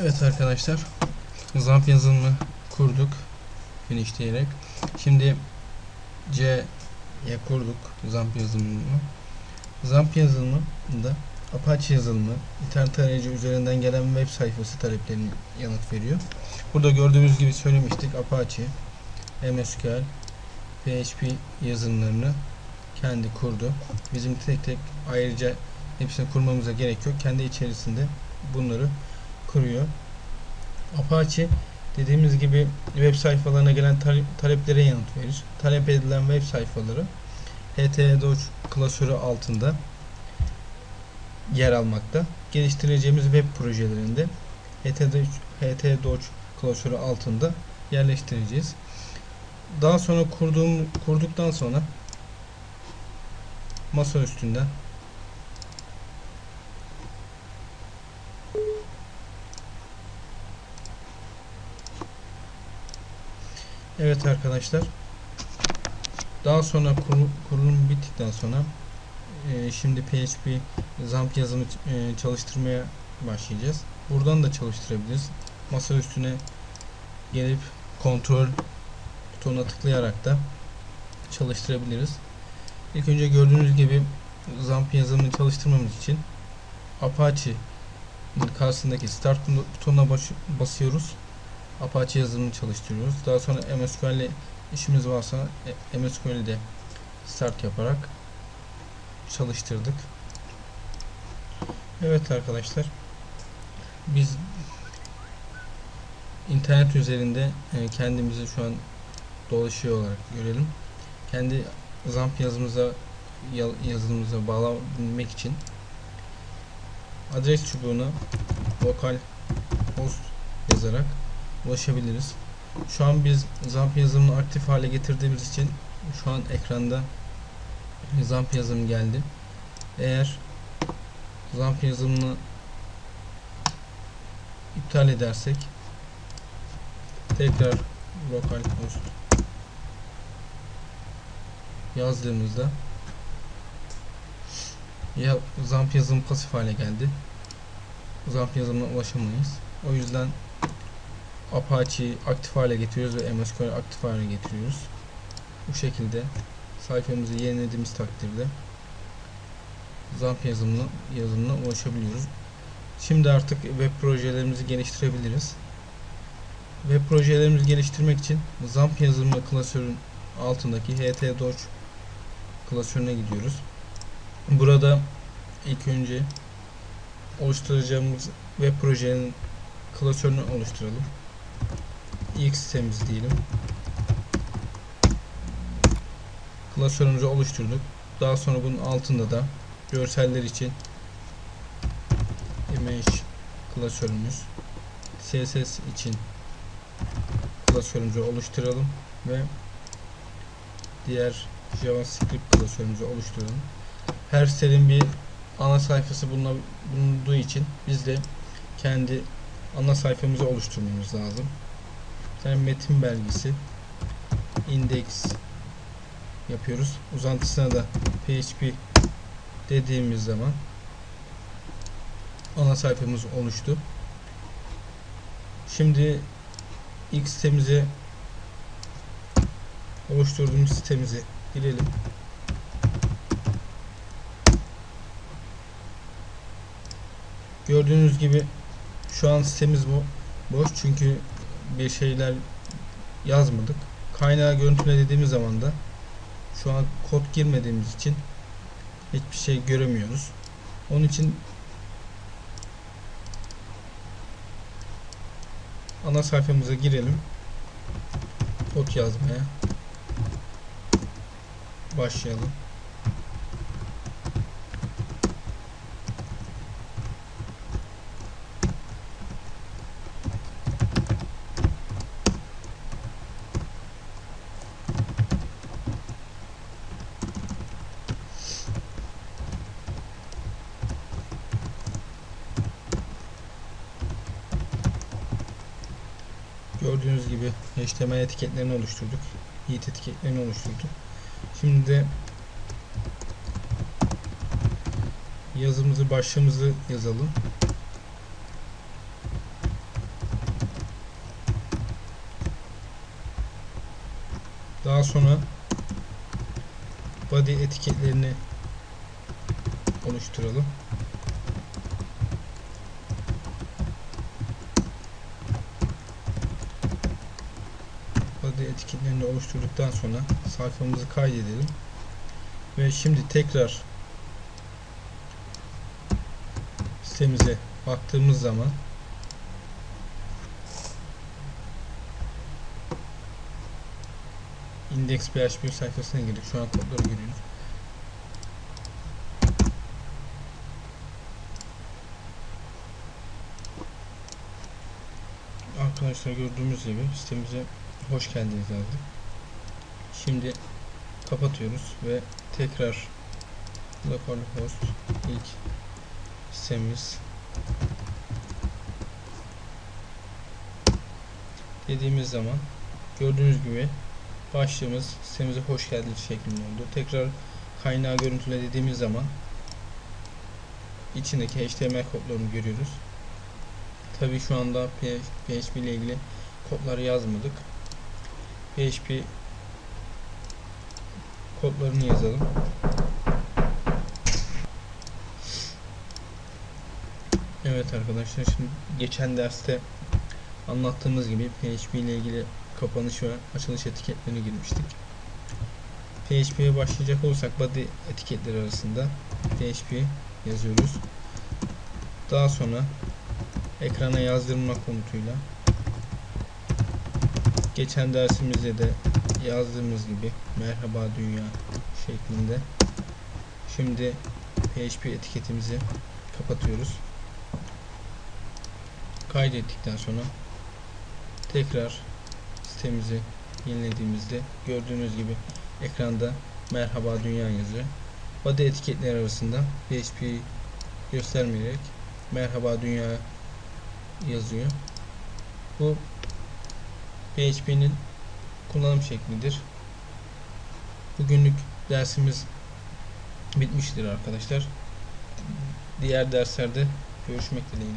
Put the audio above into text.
Evet arkadaşlar. Zamp yazılımı kurduk. Finish diyerek. Şimdi C'ye kurduk Zamp yazılımını. Zamp yazılımında Apache yazılımı internet tarayıcı üzerinden gelen web sayfası taleplerine yanıt veriyor. Burada gördüğümüz gibi söylemiştik Apache, MSQL, PHP yazılımlarını kendi kurdu. Bizim tek tek ayrıca hepsini kurmamıza gerek yok. Kendi içerisinde bunları kuruyor. Apache dediğimiz gibi web sayfalarına gelen tale- taleplere yanıt verir. Talep edilen web sayfaları HTTP klasörü altında yer almakta. Geliştireceğimiz web projelerinde HTTP klasörü altında yerleştireceğiz. Daha sonra kurduğum kurduktan sonra masa üstünden Evet arkadaşlar. Daha sonra kurulum, bittikten sonra e, şimdi PHP ZAMP yazımı e, çalıştırmaya başlayacağız. Buradan da çalıştırabiliriz. Masa üstüne gelip kontrol butonuna tıklayarak da çalıştırabiliriz. İlk önce gördüğünüz gibi ZAMP yazılımını çalıştırmamız için Apache karşısındaki Start butonuna basıyoruz. Apache yazılımını çalıştırıyoruz. Daha sonra MSQL işimiz varsa e, MSQL'i de start yaparak çalıştırdık. Evet arkadaşlar. Biz internet üzerinde e, kendimizi şu an dolaşıyor olarak görelim. Kendi ZAMP yazımıza ya- yazılımımıza bağlamak için adres çubuğuna lokal host yazarak ulaşabiliriz. Şu an biz ZAMP yazılımını aktif hale getirdiğimiz için şu an ekranda ZAMP yazılım geldi. Eğer ZAMP yazılımını iptal edersek tekrar localhost yazdığımızda ya ZAMP yazılımı pasif hale geldi. ZAMP yazılımına ulaşamayız. O yüzden Apache'yi aktif hale getiriyoruz ve MSQL'i aktif hale getiriyoruz. Bu şekilde sayfamızı yenilediğimiz takdirde ZAMP yazılımına, yazılımına ulaşabiliyoruz. Şimdi artık web projelerimizi geliştirebiliriz. Web projelerimizi geliştirmek için ZAMP yazılımı klasörün altındaki htdoc klasörüne gidiyoruz. Burada ilk önce oluşturacağımız web projenin klasörünü oluşturalım. X sitemiz diyelim. Klasörümüzü oluşturduk. Daha sonra bunun altında da görseller için image klasörümüz CSS için klasörümüzü oluşturalım ve diğer JavaScript klasörümüzü oluşturalım. Her sitenin bir ana sayfası bulunduğu için biz de kendi ana sayfamızı oluşturmamız lazım. Tane metin belgesi index yapıyoruz. Uzantısına da PHP dediğimiz zaman ana sayfamız oluştu. Şimdi ilk sitemize oluşturduğumuz sitemize girelim. Gördüğünüz gibi şu an sitemiz bu boş çünkü bir şeyler yazmadık. Kaynağı görüntüle dediğimiz zaman da şu an kod girmediğimiz için hiçbir şey göremiyoruz. Onun için ana sayfamıza girelim. Kod yazmaya başlayalım. gördüğünüz gibi HTML etiketlerini oluşturduk. Heat etiketlerini oluşturduk. Şimdi de yazımızı başlığımızı yazalım. Daha sonra body etiketlerini oluşturalım. Body etiketlerini oluşturduktan sonra sayfamızı kaydedelim. Ve şimdi tekrar sitemize baktığımız zaman index PHP sayfasına girdik. Şu an kodları görüyoruz. Arkadaşlar gördüğümüz gibi sitemize hoş geldiniz yazdık. Şimdi kapatıyoruz ve tekrar localhost ilk sitemiz dediğimiz zaman gördüğünüz gibi başlığımız sitemize hoş geldiniz şeklinde oldu. Tekrar kaynağı görüntüle dediğimiz zaman içindeki HTML kodlarını görüyoruz. Tabi şu anda PHP ile ilgili kodları yazmadık. PHP kodlarını yazalım. Evet arkadaşlar şimdi geçen derste anlattığımız gibi PHP ile ilgili kapanış ve açılış etiketlerini girmiştik. PHP'ye başlayacak olursak body etiketleri arasında PHP yazıyoruz. Daha sonra ekrana yazdırma komutuyla geçen dersimizde de yazdığımız gibi merhaba dünya şeklinde şimdi PHP etiketimizi kapatıyoruz. Kaydettikten sonra tekrar sitemizi yenilediğimizde gördüğünüz gibi ekranda merhaba dünya yazıyor. Body etiketler arasında PHP göstermeyerek merhaba dünya yazıyor. Bu PHP'nin kullanım şeklidir. Bugünlük dersimiz bitmiştir arkadaşlar. Diğer derslerde görüşmek dileğiyle.